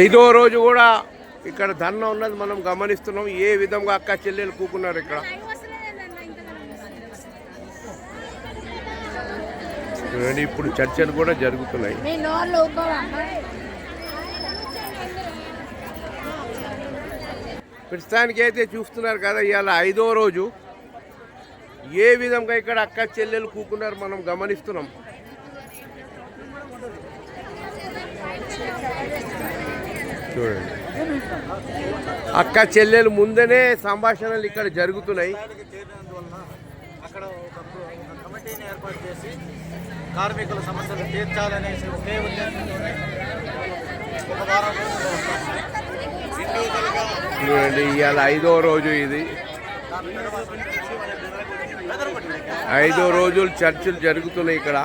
ఐదో రోజు కూడా ఇక్కడ ధర్నా ఉన్నది మనం గమనిస్తున్నాం. ఏ విధంగా అక్క చెల్లెలు కూకున్నారు ఇక్కడ? చూడండి ఇప్పుడు చర్చలు కూడా జరుగుతున్నాయి. ప్రస్తుతానికి అయితే చూస్తున్నారు కదా ఇవాళ ఐదో రోజు. ఏ విధంగా ఇక్కడ అక్క చెల్లెలు కూకున్నారు మనం గమనిస్తున్నాం. చూడండి. అక్క చెల్లెలు ముందనే సంభాషణలు ఇక్కడ జరుగుతున్నాయి. చేరినందువలన అక్కడ ఒక ఒక కమిటీని ఏర్పాటు చేసి కార్మికుల సమస్యలు తీర్చాలనేసి ఒకే ఉద్దేశంతోనే ఒక వారం రోజుల్లో వస్తాము ఇండివిజువల్గా చూడండి ఇవాళ ఐదో రోజు ఇది. ఐదో రోజులు చర్చలు జరుగుతున్నాయి ఇక్కడ.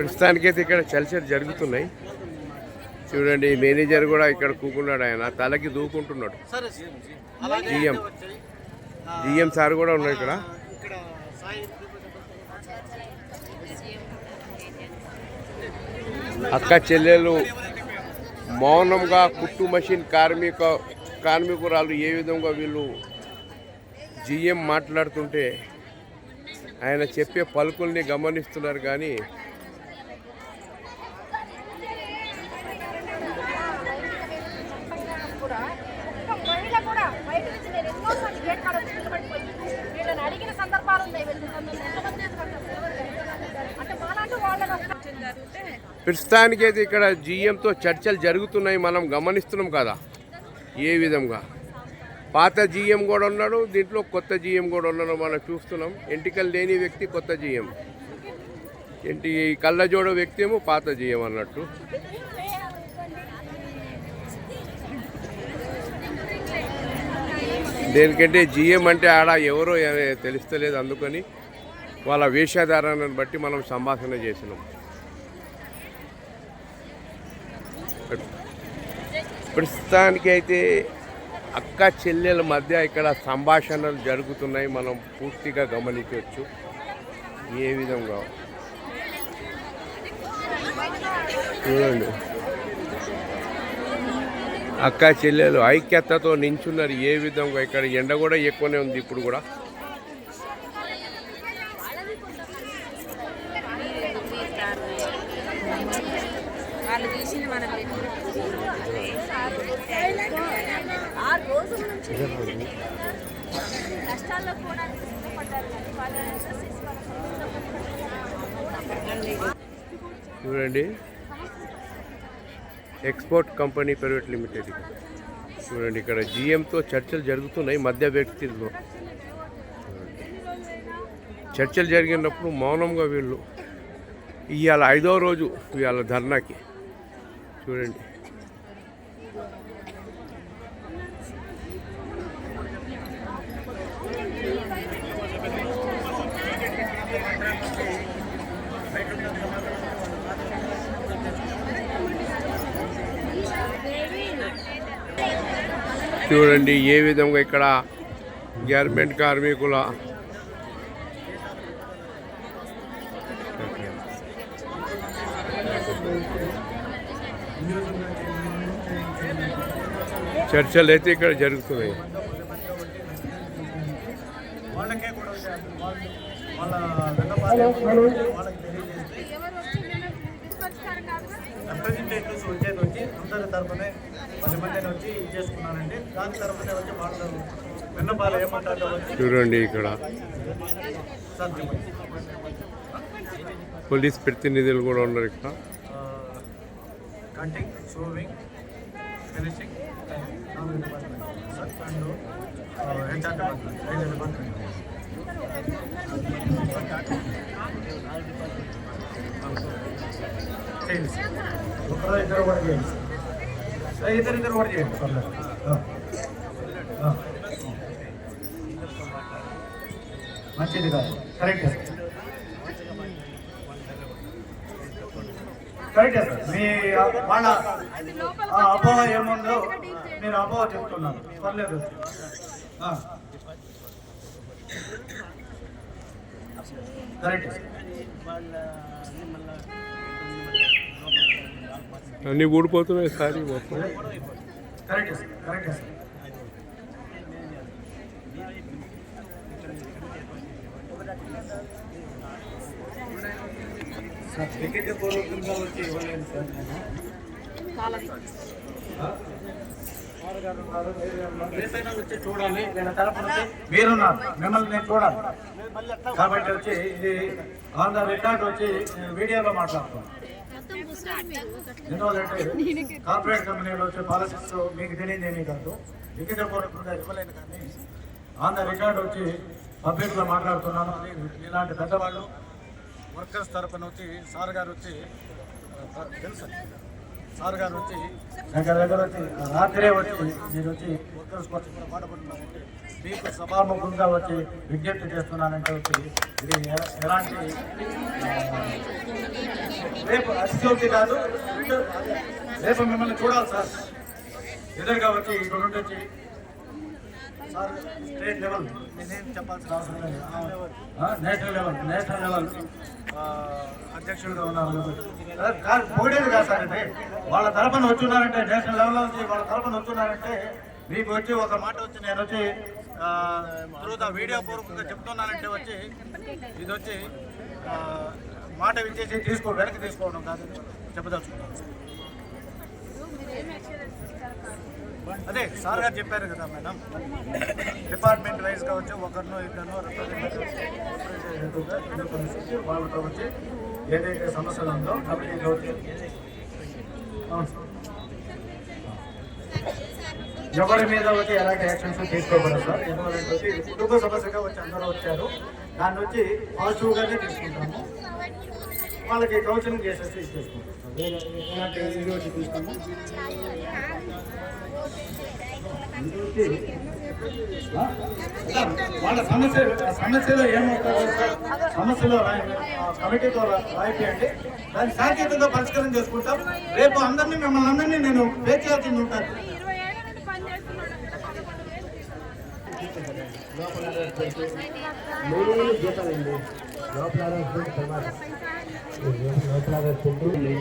ప్రస్తుతానికైతే ఇక్కడ చర్చలు జరుగుతున్నాయి. చూడండి మేనేజర్ కూడా ఇక్కడ కూకున్నాడు ఆయన. తలకి దూకుంటున్నాడు. జిఎం. జిఎం సార్ కూడా ఉన్నాడు ఇక్కడ. అక్క చెల్లెలు మౌనంగా కుట్టు మషిన్ కార్మిక కార్మికురాలు ఏ విధంగా వీళ్ళు జిఎం మాట్లాడుతుంటే ఆయన చెప్పే పలుకుల్ని గమనిస్తున్నారు కానీ కూడా ఒక మహిళ కూడా బయట నుంచి నేను ఎన్నో సార్లు గేట్ కాడ వచ్చి నిలబడిపోయి వీళ్ళని అడిగిన సందర్భాలు ఉన్నాయి వీళ్ళు నన్ను ఎంతమంది ఎదుర్కొంటారు? అంటే మాలాంటి వాళ్ళని ఒక జరిగితే ప్రస్తుతానికైతే ఇక్కడ జిఎంతో చర్చలు జరుగుతున్నాయి. మనం గమనిస్తున్నాం కదా. ఏ విధంగా? పాత జిఎం కూడా ఉన్నాడు దీంట్లో కొత్త జిఎం కూడా ఉన్నాడు మనం చూస్తున్నాం. ఎంటికలు లేని వ్యక్తి కొత్త జీఎం. ఏంటి కళ్ళజోడ వ్యక్తి ఏమో పాత జీఎం అన్నట్టు. దేనికంటే జిఎం అంటే ఆడ ఎవరో తెలుస్తలేదు అందుకని వాళ్ళ వేషధారణను బట్టి మనం సంభాషణ చేసినాం ప్రస్తుతానికి అయితే అక్క చెల్లెల మధ్య ఇక్కడ సంభాషణలు జరుగుతున్నాయి. మనం పూర్తిగా గమనించవచ్చు. ఏ విధంగా? చూడండి. అక్క చెల్లెలు ఐక్యతతో నించున్నారు. ఏ విధంగా? ఇక్కడ ఎండ కూడా ఎక్కువనే ఉంది ఇప్పుడు కూడా వాళ్ళు తీసింది మనం ఆరు రోజుల నుంచి కష్టాల్లో కూడా చూడండి. ఎక్స్పోర్ట్ కంపెనీ ప్రైవేట్ లిమిటెడ్ చూడండి ఇక్కడ జిఎంతో చర్చలు జరుగుతున్నాయి మధ్య వ్యక్తుల్లో చర్చలు జరిగినప్పుడు మౌనంగా వీళ్ళు. ఇవాళ ఐదో రోజు ఇవాళ ధర్నాకి. చూడండి. చూడండి ఏ విధంగా ఇక్కడ గార్మెంట్ కార్మికుల చర్చలు అయితే ఇక్కడ జరుగుతున్నాయి. వాళ్ళకే కూడా వాళ్ళు వాళ్ళ విన్నపాలు వాళ్ళకి తెలియజేస్తే రిప్రజెంటేటివ్స్ వచ్చేది వచ్చి అందరి తరఫునే పది మందిని వచ్చి ఇది చేసుకున్నారండి దాని తరఫునే వచ్చి వాళ్ళు విన్నపాలు ఏమంటారో వచ్చి చూడండి ఇక్కడ. పోలీస్ ప్రతినిధులు కూడా ఉన్నారు ఇక్కడ. కటింగ్ షూవింగ్ ఫినిషింగ్ నాలుగు department sir and HR department department చేయండి సార్ ఇద్దరు కూడా చేయండి. సార్ ఇద్దరు ఇద్దరు కూడా చేయండి. పర్లేదు. మంచిది కాదు. Correct sir. కరెక్టే సార్. మీ వాళ్ళ ఆ అపోహ ఏముందో నేను అపోహ చెప్తున్నాను పర్లేదు. ఆ. కరెక్ట్ అన్నీ ఊడిపోతున్నాయి సారీ మొత్తం. చూడాలి నేను తరపున మీరున్నారు మిమ్మల్ని నేను చూడాలి. కాబట్టి వచ్చి ఇది ఆన్ ద రికార్డ్ వచ్చి వీడియోలో మాట్లాడుతున్నాను. ఎందువల్లంటే కార్పొరేట్ కంపెనీలో వచ్చే పాలసీస్ మీకు తెలియదు ఏమీ కాదు. లిఖిత పూర్వకంగా ఇవ్వలేను కానీ ఆన్ ద రికార్డ్ వచ్చి పబ్లిక్లో మాట్లాడుతున్నాను. అని ఇలాంటి పెద్దవాళ్ళు వర్కర్స్ తరపున వచ్చి సార్ గారు వచ్చి తెలుసు. సార్ గారు వచ్చి దగ్గర దగ్గర వచ్చి రాత్రే వచ్చి మీరు వచ్చి వర్కర్స్ వచ్చి పాటుపడుతున్నారంటే మీకు సభాముఖంగా వచ్చి విజ్ఞప్తి చేస్తున్నానంటే వచ్చి ఇది ఎలాంటి రేపు అతిథి కాదు రేపు మిమ్మల్ని చూడాలి సార్. ఎదురుగా వచ్చి ఇక్కడ నుండి వచ్చి సార్ స్టేట్ లెవెల్. నేనేం చెప్పాల్సిన అవసరం లేదు. ఆ, నేషనల్ లెవెల్ నేషనల్ లెవెల్. అధ్యక్షుడిగా ఉన్నారు సార్, కాదు పొగిడేది కాదు సార్ ఇది. వాళ్ళ తరపున వచ్చున్నారంటే నేషనల్ లెవెల్ నుంచి వాళ్ళ తరపున వచ్చున్నారంటే మీకు వచ్చి ఒక మాట వచ్చి నేను వచ్చి త్రూ వీడియో పూర్వకంగా చెప్తున్నానంటే వచ్చి ఇది వచ్చి మాట విచ్చేసి తీసుకో వెనక్కి తీసుకోవడం కాదు చెప్పదలుచుకున్నాను. అదే సార్ గారు చెప్పారు కదా మేడం. డిపార్ట్మెంట్ వైజ్ కావచ్చు ఒకరినో ఇద్దరు రిప్రజెంటేటివ్ వాళ్ళతో వచ్చి ఏదైతే సమస్యలు ఉందో కమిటీలో అవును సార్. ఎవరి మీద వచ్చి ఎలాంటి యాక్షన్స్ తీసుకోకూడదు సార్. ఎందుకంటే వచ్చి కుటుంబ సమస్యగా వచ్చి అందరూ వచ్చారు. దాన్ని వచ్చి పాజిటివ్గానే తీసుకుంటాము. వాళ్ళకి కౌన్సిలింగ్ చేసేసి ఇచ్చేసుకుంటాం. ఎలాంటి ఇది వచ్చి తీసుకోము? వాళ్ళ సమస్య సమస్యలో ఏమవుతారో సార్? సమస్యలో రాయండి. ఆ కమిటీతో రా- రాయిపోయండి. దాన్ని సాంకేతికంగా పరిష్కారం చేసుకుంటాం. రేపు అందరినీ మిమ్మల్ని అందరినీ నేను పే చేయాల్సింది ఉంటుంది మూడు జీతాలండి లోపల హస్బెండ్ ప్రమాదం లోపల హస్బెండ్